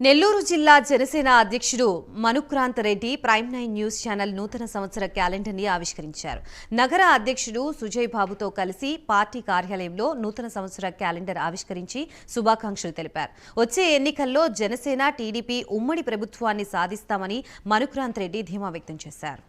నెల్లూరు జిల్లా జనసేన అధ్యక్షుడు Manukranth Reddy prime nine news channel నూతన సంవత్సర క్యాలెండర్ని ఆవిష్కరించారు. నగర అధ్యక్షుడు సుజయ్ బాబుతో కలిసి పార్టీ కార్యాలయంలో నూతన సంవత్సర క్యాలెండర్ ఆవిష్కరించి శుభాకాంక్షలు తెలిపారు. వచ్చే ఎన్నికల్లో జనసేన టీడీపీ ఉమ్మడి ప్రభుత్వాన్ని సాధిస్తామని మనుక్రాంత్ రెడ్డి ధీమా వ్యక్తం చేశారు.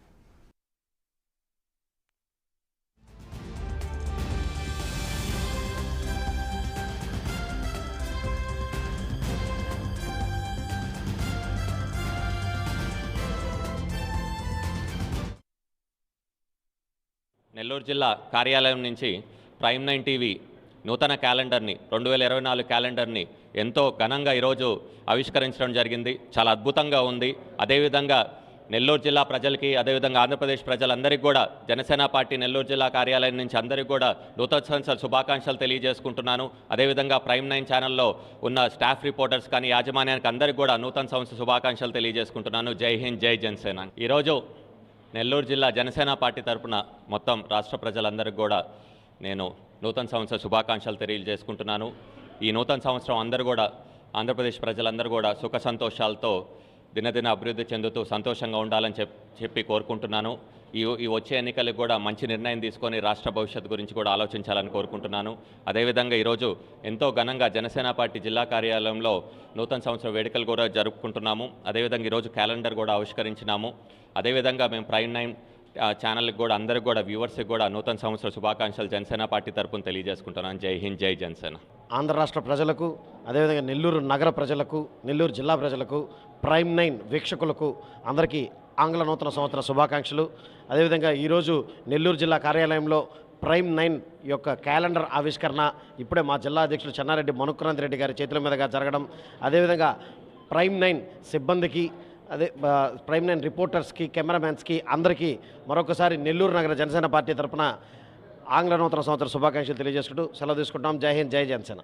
నెల్లూరు జిల్లా కార్యాలయం నుంచి ప్రైమ్ నైన్ టీవీ నూతన క్యాలెండర్ని రెండు వేల ఇరవై నాలుగు క్యాలెండర్ని ఎంతో ఘనంగా ఈరోజు ఆవిష్కరించడం జరిగింది. చాలా అద్భుతంగా ఉంది. అదేవిధంగా నెల్లూరు జిల్లా ప్రజలకి అదేవిధంగా ఆంధ్రప్రదేశ్ ప్రజలందరికీ కూడా జనసేన పార్టీ నెల్లూరు జిల్లా కార్యాలయం నుంచి అందరికీ కూడా నూతన శుభాకాంక్షలు తెలియజేసుకుంటున్నాను. అదేవిధంగా ప్రైమ్ నైన్ ఛానల్లో ఉన్న స్టాఫ్ రిపోర్టర్స్ కానీ యాజమాన్యానికి అందరికీ కూడా నూతన సంవత్సర శుభాకాంక్షలు తెలియజేసుకుంటున్నాను. జై హింద్ జై జనసేన. ఈరోజు నెల్లూరు జిల్లా జనసేన పార్టీ తరఫున మొత్తం రాష్ట్ర ప్రజలందరికీ కూడా నేను నూతన సంవత్సర శుభాకాంక్షలు తెలియజేసుకుంటున్నాను. ఈ నూతన సంవత్సరం అందరూ కూడా ఆంధ్రప్రదేశ్ ప్రజలందరూ కూడా సుఖ సంతోషాలతో దినదిన అభివృద్ధి చెందుతూ సంతోషంగా ఉండాలని చెప్ చెప్పి కోరుకుంటున్నాను. ఈ ఈ వచ్చే ఎన్నికలకు కూడా మంచి నిర్ణయం తీసుకొని రాష్ట్ర భవిష్యత్తు గురించి కూడా ఆలోచించాలని కోరుకుంటున్నాను. అదేవిధంగా ఈరోజు ఎంతో ఘనంగా జనసేన పార్టీ జిల్లా కార్యాలయంలో నూతన సంవత్సరం వేడుకలు కూడా జరుపుకుంటున్నాము. అదేవిధంగా ఈరోజు క్యాలెండర్ కూడా ఆవిష్కరించినాము. అదేవిధంగా మేము ప్రైమ్ నైన్ ఛానల్కి కూడా అందరికి కూడా వ్యూవర్స్కి కూడా నూతన సంవత్సర శుభాకాంక్షలు జనసేన పార్టీ తరపున తెలియజేసుకుంటున్నాను. జై హింద్ జై జనసేన. ఆంధ్ర రాష్ట్ర ప్రజలకు అదేవిధంగా నెల్లూరు నగర ప్రజలకు నెల్లూరు జిల్లా ప్రజలకు ప్రైమ్ నైన్ వీక్షకులకు అందరికీ ఆంగ్ల నూతన సంవత్సర శుభాకాంక్షలు. అదేవిధంగా ఈరోజు నెల్లూరు జిల్లా కార్యాలయంలో ప్రైమ్ నైన్ యొక్క క్యాలెండర్ ఆవిష్కరణ ఇప్పుడే మా జిల్లా అధ్యక్షులు చెన్నారెడ్డి మనుక్రాంత్ రెడ్డి గారి చేతుల మీదుగా జరగడం. అదేవిధంగా ప్రైమ్ నైన్ సిబ్బందికి అదే ప్రైమ్ నైన్ రిపోర్టర్స్కి కెమెరామ్యాన్స్కి అందరికీ మరొకసారి నెల్లూరు నగర జనసేన పార్టీ తరపున ఆంగ్ల నూతన సంవత్సర శుభాకాంక్షలు తెలియజేసుకుంటూ సెలవు తీసుకుంటాం జై హింద్ జై జనసేన.